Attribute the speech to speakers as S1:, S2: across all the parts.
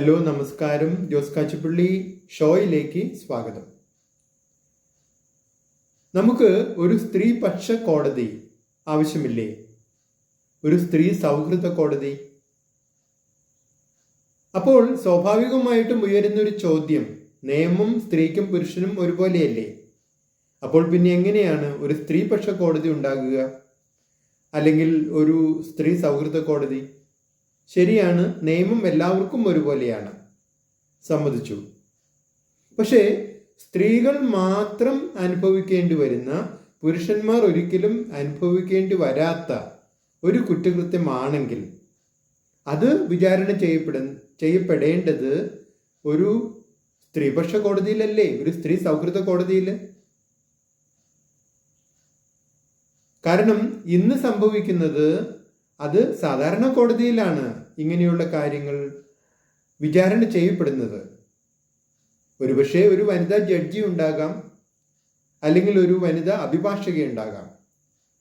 S1: Hello നമസ്കാരം. ജോസ് കാച്ചിപ്പള്ളി ഷോയിലേക്ക് സ്വാഗതം. നമുക്ക് ഒരു സ്ത്രീപക്ഷ കോടതി ആവശ്യമില്ലേ? ഒരു സ്ത്രീ സൗഹൃദ കോടതി? അപ്പോൾ സ്വാഭാവികമായിട്ടും ഉയരുന്ന ഒരു ചോദ്യം നിയമം സ്ത്രീക്കും പുരുഷനും ഒരുപോലെയല്ലേ? അപ്പോൾ പിന്നെ എങ്ങനെയാണ് ഒരു സ്ത്രീപക്ഷ കോടതി ഉണ്ടാകുക? അല്ലെങ്കിൽ ഒരു സ്ത്രീ സൗഹൃദ കോടതി? ശരിയാണ് നിയമം എല്ലാവർക്കും ഒരുപോലെയാണ്. സമ്മതിച്ചു. പക്ഷേ സ്ത്രീകൾ മാത്രം അനുഭവിക്കേണ്ടി വരുന്ന പുരുഷന്മാർ ഒരിക്കലും അനുഭവിക്കേണ്ടി വരാത്ത ഒരു കുറ്റകൃത്യമാണെങ്കിൽ അത് വിചാരണ ചെയ്യപ്പെട ചെയ്യപ്പെടേണ്ടത് ഒരു സ്ത്രീപക്ഷ കോടതിയിലല്ലേ? ഒരു സ്ത്രീ സൗഹൃദ കോടതിയിൽ കാരണം ഇന്ന് സംഭവിക്കുന്നത് അത് സാധാരണ കോടതിയിലാണ് ഇങ്ങനെയുള്ള കാര്യങ്ങൾ വിചാരണ ചെയ്യപ്പെടുന്നത്. ഒരുപക്ഷെ ഒരു വനിതാ ജഡ്ജി ഉണ്ടാകാം അല്ലെങ്കിൽ ഒരു വനിതാ അഭിഭാഷക ഉണ്ടാകാം.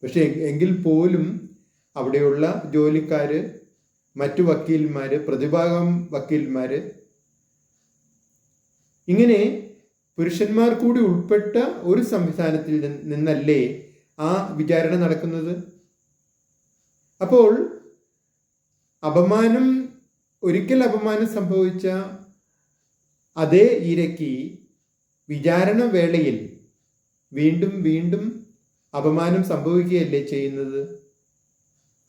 S1: പക്ഷെ എങ്കിൽ പോലും അവിടെയുള്ള ജോലിക്കാർ മറ്റു വക്കീൽമാർ പ്രതിഭാഗം വക്കീൽമാർ ഇങ്ങനെ പുരുഷന്മാർ കൂടി ഉൾപ്പെട്ട ഒരു സംവിധാനത്തിൽ നിന്നല്ലേ ആ വിചാരണ നടക്കുന്നത്? അപ്പോൾ അപമാനം ഒരിക്കൽ അപമാനം സംഭവിച്ച അതേ ഇരയ്ക്ക് വിചാരണ വേളയിൽ വീണ്ടും വീണ്ടും അപമാനം സംഭവിക്കുകയല്ലേ ചെയ്യുന്നത്?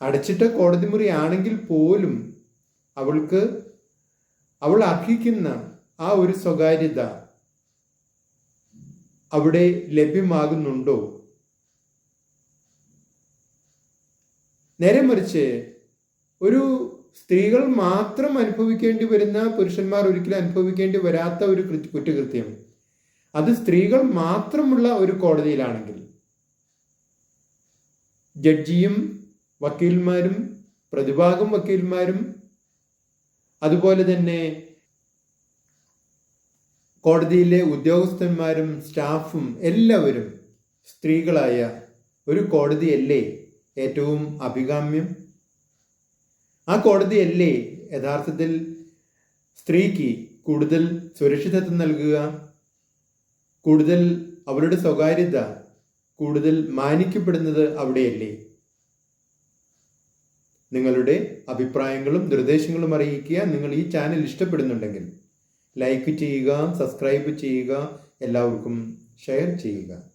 S1: അടച്ചിട്ട കോടതി മുറി ആണെങ്കിൽ പോലും അവൾക്ക് അവൾ അർഹിക്കുന്ന ആ ഒരു സ്വകാര്യത അവിടെ ലഭ്യമാകുന്നുണ്ടോ? നേരെ മറിച്ച് ഒരു സ്ത്രീകൾ മാത്രം അനുഭവിക്കേണ്ടി വരുന്ന പുരുഷന്മാർ ഒരിക്കലും അനുഭവിക്കേണ്ടി വരാത്ത ഒരു കുറ്റകൃത്യം അത് സ്ത്രീകൾ മാത്രമുള്ള ഒരു കോടതിയിലാണെങ്കിൽ ജഡ്ജിയും വക്കീൽമാരും പ്രതിഭാഗം വക്കീൽമാരും അതുപോലെ തന്നെ കോടതിയിലെ ഉദ്യോഗസ്ഥന്മാരും സ്റ്റാഫും എല്ലാവരും സ്ത്രീകളായ ഒരു കോടതിയല്ലേ? ഏറ്റവും അഭികാമ്യം. ആ കോടതിയല്ലേ യഥാർത്ഥത്തിൽ സ്ത്രീക്ക് കൂടുതൽ സുരക്ഷിതത്വം നൽകുക? കൂടുതൽ അവരുടെ സ്വകാര്യത കൂടുതൽ മാനിക്കപ്പെടുന്നത് അവിടെയല്ലേ? നിങ്ങളുടെ അഭിപ്രായങ്ങളും നിർദ്ദേശങ്ങളും അറിയിക്കുക നിങ്ങൾ ഈ ചാനൽ ഇഷ്ടപ്പെടുന്നുണ്ടെങ്കിൽ ലൈക്ക് ചെയ്യുക സബ്സ്ക്രൈബ് ചെയ്യുക എല്ലാവർക്കും ഷെയർ ചെയ്യുക.